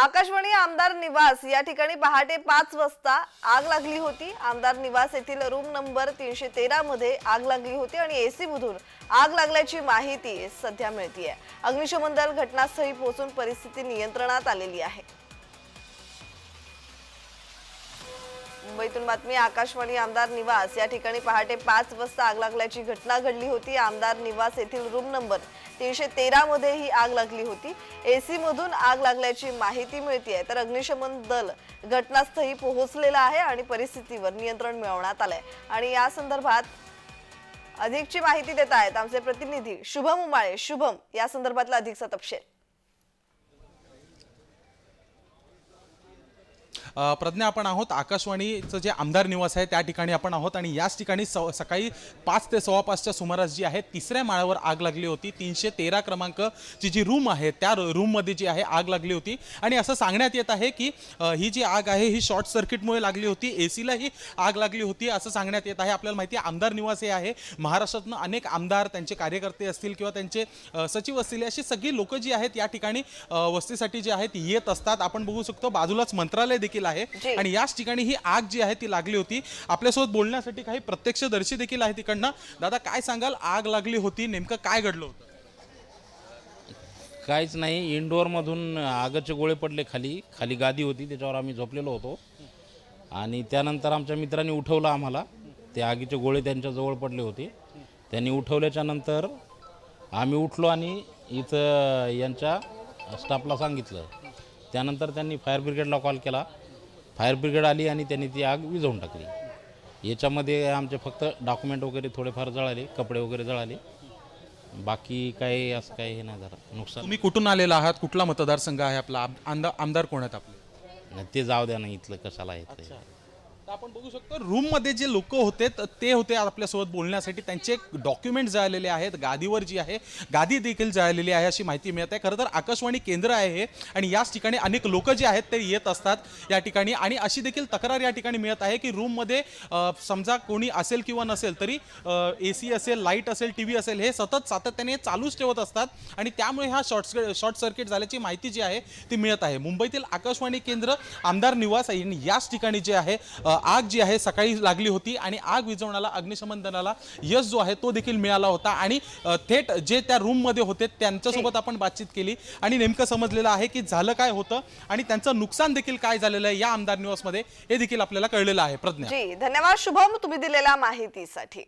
आकाशवाणी आमदार निवास या ठिकाणी पहाटे पाच वाजता आग लागली होती. आमदार निवास येथील रूम नंबर तीनशे तेरा मध्ये आग लागली होती आणि एसी मधून आग लागल्याची माहिती सध्या मिळतीये. अग्निशमन दल घटनास्थळी पोहोचून परिस्थिती नियंत्रणात आलेली आहे. मुंबईतून बातमी आकाशवाणी आमदार निवास. या ठिकाणी पहाटे पाच वाजता आग लागल्याची घटना घडली होती. आमदार निवास येथील रूम नंबर तीनशे तेरा मध्ये ही आग लागली होती. एसी मधून आग लागल्याची माहिती मिळते आहे तर अग्निशमन दल घटनास्थळी पोहोचलेलं आहे आणि परिस्थितीवर नियंत्रण मिळवण्यात आलंय. आणि या संदर्भात अधिकची माहिती देत आहेत आमचे प्रतिनिधी शुभम उमाळे. शुभम या संदर्भातला अधिकचा तपशील. प्रज्ञा आपण आहोत आकाशवाणीचं जे आमदार निवास आहे त्या ठिकाणी आपण आहोत आणि याच ठिकाणी सव सकाळी पाच ते सव्वा पाचच्या सुमारास जी आहे तिसऱ्या माळ्यावर आग लागली होती. तीनशे तेरा क्रमांकची जी रूम आहे त्या रू- रूममध्ये जी आहे आग लागली होती. आणि असं सांगण्यात येत आहे की ही जी आग आहे ही शॉर्ट सर्किटमुळे लागली होती. ए सीलाही आग लागली होती असं सांगण्यात येत आहे. आपल्याला माहिती आहे आमदार निवास हे आहे. महाराष्ट्रातनं अनेक आमदार त्यांचे कार्यकर्ते असतील किंवा त्यांचे सचिव असतील अशी सगळी लोकं जी आहेत या ठिकाणी वस्तीसाठी जी आहेत येत असतात. आपण बघू शकतो बाजूलाच मंत्रालय देखील आहे. जी. आणि याच ठिकाणी ही आग जी आहे ती लागली होती. आपल्यासोबत बोलण्यासाठी काही प्रत्यक्षदर्शी देखील आहे तिकडनं दादा काय सांगाल? आग लागली होती नेमकं काय घडलं होतं? काहीच नाही. इंडोअरमधून आगाचे गोळे पडले खाली. खाली गादी होती त्याच्यावर आम्ही झोपलेलो होतो. आणि त्यानंतर आमच्या मित्रांनी उठवलं आम्हाला. ते आगीचे गोळे त्यांच्या जवळ पडले होते. त्यांनी उठवल्याच्या नंतर आम्ही उठलो आणि इथं यांच्या स्टाफला सांगितलं. त्यानंतर त्यांनी फायर ब्रिगेडला कॉल केला. फायर ब्रिगेड आली आणि त्यांनी ती आग विझवून टाकली. याच्यामध्ये आमचे फक्त डॉक्युमेंट वगैरे थोडेफार जळाले कपडे वगैरे जळाले. बाकी काही असं काही हे नाही झालं. नुकसान. तुम्ही कुठून आलेला आहात? कुठला मतदारसंघ आहे आपला? आम- आमदार आमदार कोण आहेत आपले? नाही, ते जाऊ द्या ना इथलं कशाला येतं आपण बघू शकतो रूममध्ये जे लोक होते त- ते होते आपल्यासोबत बोलण्यासाठी. त्यांचे डॉक्युमेंट जळालेले आहेत गादीवर जी आहे गादी देखील जळालेली आहे अशी माहिती मिळत. आहे खरं तर आकाशवाणी केंद्र आहे हे आणि याच ठिकाणी अनेक लोक जे आहेत ते येत असतात या ठिकाणी आणि अशी देखील तक्रार या ठिकाणी मिळत आहे की रूममध्ये समजा कोणी असेल किंवा नसेल तरी ए सी असेल लाइट असेल टी व्ही असेल हे सतत सातत्याने चालूच ठेवत असतात आणि त्यामुळे हा शॉर्ट शॉर्ट सर्किट झाल्याची माहिती जी आहे ती मिळत आहे. मुंबईतील आकाशवाणी केंद्र आमदार निवास आणि याच ठिकाणी जे आहे आग जी आहे सकाळी लागली होती आणि आग विझवण्याला अग्निशमन दलाला यश जो आहे तो देखील मिळाला होता. आणि थेट जे त्या रूममध्ये होते त्यांच्यासोबत आपण बातचीत केली. आणि नेमकं समजलेलं आहे की झालं काय होतं आणि त्यांचं नुकसान देखील काय झालेलं आहे या आमदार निवासमध्ये हे देखील आपल्याला कळलेलं आहे. प्रज्ञा. धन्यवाद शुभम तुम्ही दिलेल्या माहितीसाठी.